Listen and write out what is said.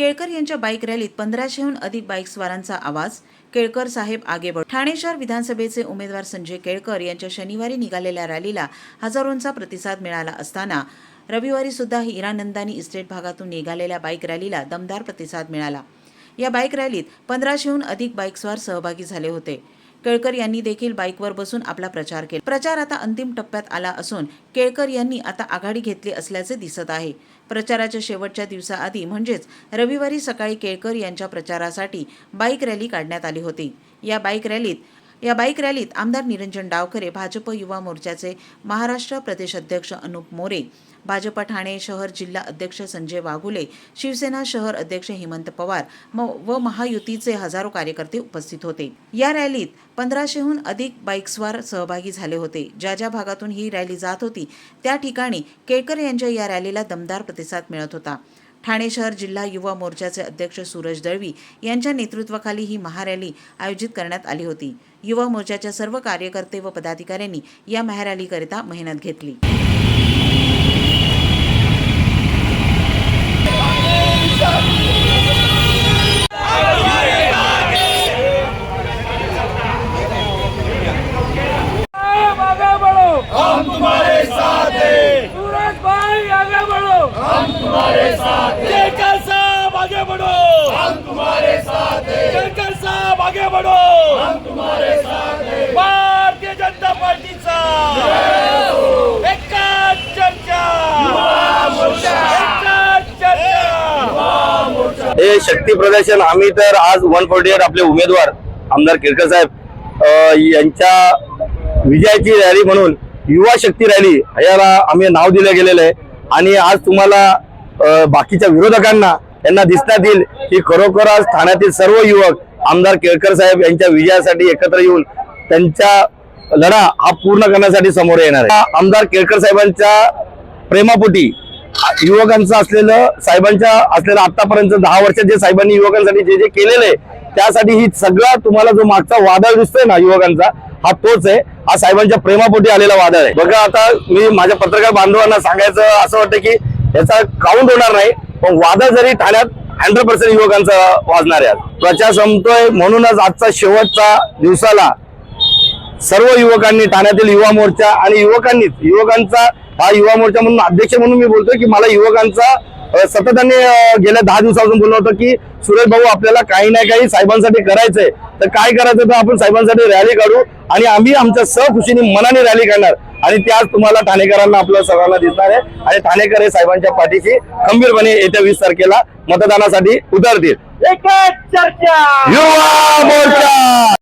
केळकर यांच्या बाईक रॅलीत पंधराशेहून अधिक बाईकस्वारांचा आवाज. केळकर साहेब आगे बढ़ ठाणे शहर विधानसभेचे उमेदवार संजय केळकर यांच्या शनिवारी निघालेल्या रॅलीला हजारोंचा प्रतिसाद मिळाला असताना रविवारी सुद्धा हिरानंदानी इस्टेट भागातून निघालेल्या बाईक रॅलीला दमदार प्रतिसाद मिळाला. या बाईक रॅलीत पंधराशेहून अधिक बाईकस्वार सहभागी झाले होते. केळकर यांनी देखील बाईकवर बसून आपला प्रचार केला. प्रचार आता अंतिम टप्प्यात आला असून केळकर यांनी आता आघाडी घेतली असल्याचे दिसत आहे. प्रचाराच्या शेवटच्या दिवसाआधी म्हणजेच रविवारी सकाळी केळकर यांच्या प्रचारासाठी बाईक रॅली काढण्यात आली होती. या बाईक रॅलीत या बाईक रॅलीत आमदार निरंजन डावखरे भाजप युवा मोर्चाचे महाराष्ट्र प्रदेश अध्यक्ष अनुप मोरे भाजप ठाणे शहर जिल्हा अध्यक्ष संजय वाघुले शिवसेना शहर अध्यक्ष हेमंत पवार म- व महायुतीचे हजारो कार्यकर्ते उपस्थित होते. या रॅलीत पंधराशेहून अधिक बाईक्सवार सहभागी झाले होते. ज्या ज्या भागातून ही रॅली जात होती त्या ठिकाणी केळकर यांच्या या रॅलीला दमदार प्रतिसाद मिळत होता. ठाणे शहर जिल्हा युवा मोर्चाचे अध्यक्ष सूरज दळवी यांच्या नेतृत्वाखाली ही महारॅली आयोजित करण्यात आली होती. युवा मोर्चाच्या सर्व कार्यकर्ते व पदाधिकाऱ्यांनी या महारॅलीकरिता मेहनत घेतली. हम तुम्हारे साथ हैं। सूरज भाई आगे बढ़ो। हम तुम्हारे साथ हैं केकर साहब आगे बढ़ो हम तुम्हारे साथ हैं केकर साहब आगे बढ़ो हम तुम्हारे साथ हैं। भारतीय जनता पार्टीचा एकच चर्चा एकच चर्चा हे शक्ती प्रदर्शन आम्ही तर आज वन फोर्टी एट आपले उमेदवार आमदार केळकर साहेब यांच्या विजयाची रॅली म्हणून युवा शक्ती रॅली याला आम्ही नाव दिलं गेलेलं आहे. आणि आज तुम्हाला बाकीच्या विरोधकांना यांना दिसण्यात येईल की खरोखर आज ठाण्यातील सर्व युवक आमदार केळकर साहेब यांच्या विजयासाठी एकत्र येऊन त्यांच्या लढा हा पूर्ण करण्यासाठी समोर येणार आहे. आमदार केळकर साहेबांच्या प्रेमापोटी युवकांचं असलेलं साहेबांच्या असलेलं आतापर्यंत दहा वर्षात जे साहेबांनी युवकांसाठी जे जे केलेलं आहे त्यासाठी ही सगळा तुम्हाला जो मागचा वादळ दिसतोय ना युवकांचा हा तोच आहे. हा साहेबांच्या प्रेमापोटी आलेला वादळ आहे. बघा आता मी माझ्या पत्रकार बांधवांना सांगायचं असं वाटतं की याचा काउंट होणार नाही पण वादळ जरी ठाण्यात हंड्रेड पर्सेंट युवकांचा वाजणार आहे त्वचा संपतोय. म्हणूनच आजचा शेवटचा दिवसाला सर्व युवकांनी ठाण्यातील युवा मोर्चा आणि युवकांनीच युवकांचा हा युवा मोर्चा म्हणून अध्यक्ष म्हणून मी बोलतोय की मला युवकांचा अ, सतताने गेल्या दहा दिवसापासून बोललं होतं की सुरेश भाऊ आपल्याला काही ना काही साहेबांसाठी करायचंय. तर काय करायचं तर आपण साहेबांसाठी रॅली काढू आणि आम्ही आमच्या सहखुशीने मनाने रॅली काढणार. आणि त्याच तुम्हाला ठाणेकरांना आपल्या सर्वांना दिसणार आहे. आणि ठाणेकर हे साहेबांच्या पाठीशी खंबीरपणे येत्या वीस तारखेला मतदानासाठी उतरतील. युवा मोर्चा!